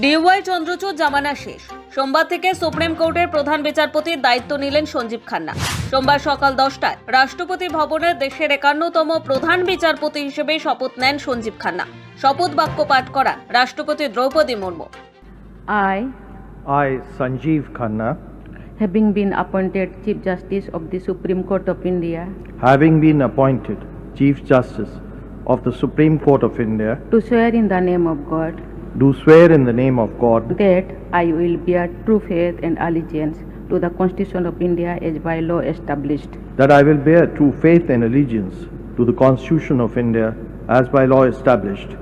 Dy Chandrachur জামানা শেষ। সোমবার থেকে সুপ্রিম কোর্টের প্রধান বিচারপতির দায়িত্ব নিলেন সঞ্জীব খান্না। সোমবার সকাল দশটায় রাষ্ট্রপতি ভবনে দেশের একান্নতম প্রধান বিচারপতি হিসেবে শপথ নেন সঞ্জীব খান্না। শপথ বাক্য পাঠ করা রাষ্ট্রপতি Droupadi Murmu. I I Sanjiv Khanna having been appointed chief justice of the supreme court of India having been appointed chief justice of the supreme court of India to swear in the name of God do swear in the name of God. That I will bear true faith and allegiance to the Constitution of India as by law established, that I will bear true faith and allegiance to the Constitution of India as by law established,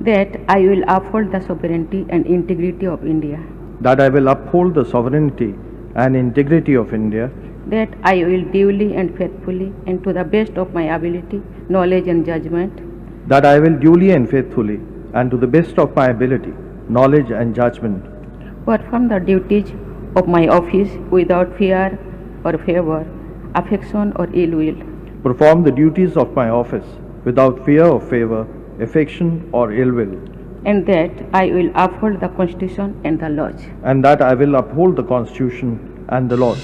that I will uphold the sovereignty and integrity of India, that I will uphold the sovereignty and integrity of India, that I will duly and faithfully and to the best of my ability, knowledge and judgment. That I will duly and faithfully and to the best of my ability, knowledge and judgment, perform the duties of my office without fear or favor, affection or ill will. perform the duties of my office without fear or favor, affection or ill will, and that I will uphold the Constitution and the laws. and that I will uphold the Constitution and the laws.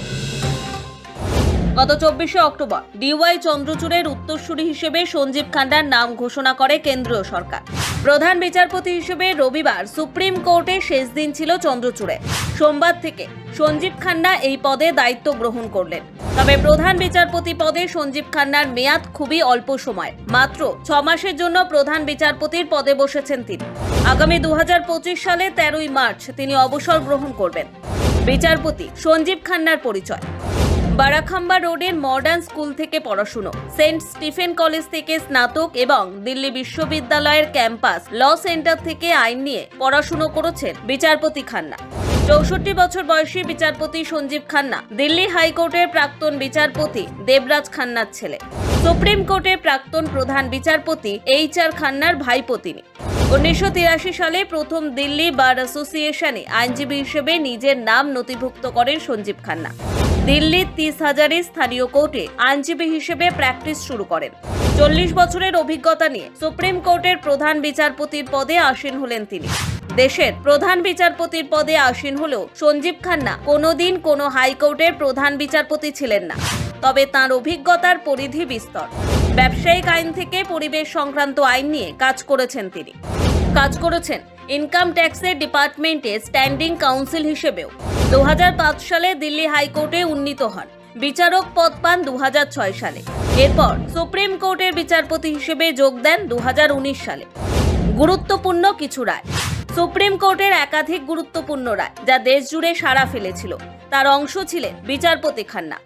গত চব্বিশে October dy চন্দ্রচূড়ের উত্তরসূরি হিসেবে সঞ্জীব খান্নার নাম ঘোষণা করে কেন্দ্রীয় সরকার প্রধান বিচারপতি হিসেবে রবিবার সুপ্রিম কোর্টে শেষ দিন ছিল চন্দ্রচূড়ে। সোমবার থেকে সঞ্জীব খান্না এই পদে দায়িত্ব গ্রহণ করলেন। তবে প্রধান বিচারপতি পদে সঞ্জীব খান্নার মেয়াদ খুবই অল্প সময়। মাত্র ছ মাসের জন্য প্রধান বিচারপতির পদে বসেছেন তিনি। আগামী দু হাজার পঁচিশ সালে তেরোই মার্চ তিনি অবসর গ্রহণ করবেন। বিচারপতি সঞ্জীব খান্নার পরিচয়। বারাখাম্বা রোডের মডার্ন স্কুল থেকে পড়াশুনো। সেন্ট স্টিফেন কলেজ থেকে স্নাতক এবং দিল্লি বিশ্ববিদ্যালয়ের ক্যাম্পাস ল সেন্টার থেকে আইন নিয়ে পড়াশুনো করেছেন বিচারপতি খান্না। চৌষট্টি বছর বয়সী বিচারপতি সঞ্জীব খান্না, দিল্লি হাইকোর্টের প্রাক্তন বিচারপতি দেবরাজ খান্নার ছেলে। সুপ্রিম কোর্টের প্রাক্তন প্রধান বিচারপতি এইচ আর খান্নার ভাইপো তিনি। উনিশশো তিরাশি সালে প্রথম দিল্লি বার অ্যাসোসিয়েশনে আইনজীবী হিসেবে নিজের নাম নথিভুক্ত করেন সঞ্জীব খান্না। দিল্লির তিস হাজারের স্থানীয় কোর্টে আইনজীবী হিসেবে প্র্যাকটিস শুরু করেন। চল্লিশ বছরের অভিজ্ঞতা নিয়ে সুপ্রিম কোর্টের প্রধান বিচারপতির পদে আসীন হলেন তিনি। দেশের প্রধান বিচারপতির পদে আসীন হলেও সঞ্জীব খান্না কোনোদিন কোনো হাইকোর্টের প্রধান বিচারপতি ছিলেন না। তবে তার অভিজ্ঞতার পরিধি বিস্তর। ব্যবসায়িক আইন থেকে পরিবেশ সংক্রান্ত আইন নিয়ে কাজ করেছেন তিনি। কাজ করেছেন ইনকাম ট্যাক্সের ডিপার্টমেন্টে স্ট্যান্ডিং কাউন্সিল হিসেবেও। দু হাজার পাঁচ সালে দিল্লি হাইকোর্টে উন্নীত হন। বিচারক পদ পান দু হাজার ছয় সালে। এরপর সুপ্রিম কোর্টের বিচারপতি হিসেবে যোগ দেন দু হাজার উনিশ সালে। গুরুত্বপূর্ণ কিছু রায়। সুপ্রিম কোর্টের একাধিক গুরুত্বপূর্ণ রায়, যা দেশ জুড়ে সাড়া ফেলেছিল। তার অংশ ছিলেন বিচারপতি খান্না।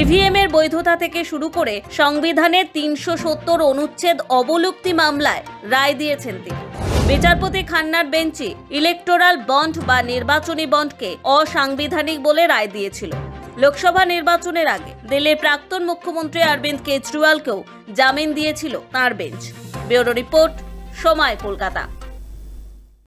ইভিএম এর বৈধতা থেকে শুরু করে সংবিধানের তিনশো সত্তর অনুচ্ছেদ অবলুপ্তি মামলায় রায় দিয়েছেন তিনি। বিচারপতি খান্নার বেঞ্চি ইলেকটোরাল বন্ড বা নির্বাচনী বন্ডকে অসাংবিধানিক বলে রায় দিয়েছিল। লোকসভা নির্বাচনের আগে দিল্লির প্রাক্তন মুখ্যমন্ত্রী অরবিন্দ কেজরিওয়ালকেও জামিন দিয়েছিল তার বেঞ্চ। ব্যুরো রিপোর্ট, সময় কলকাতা।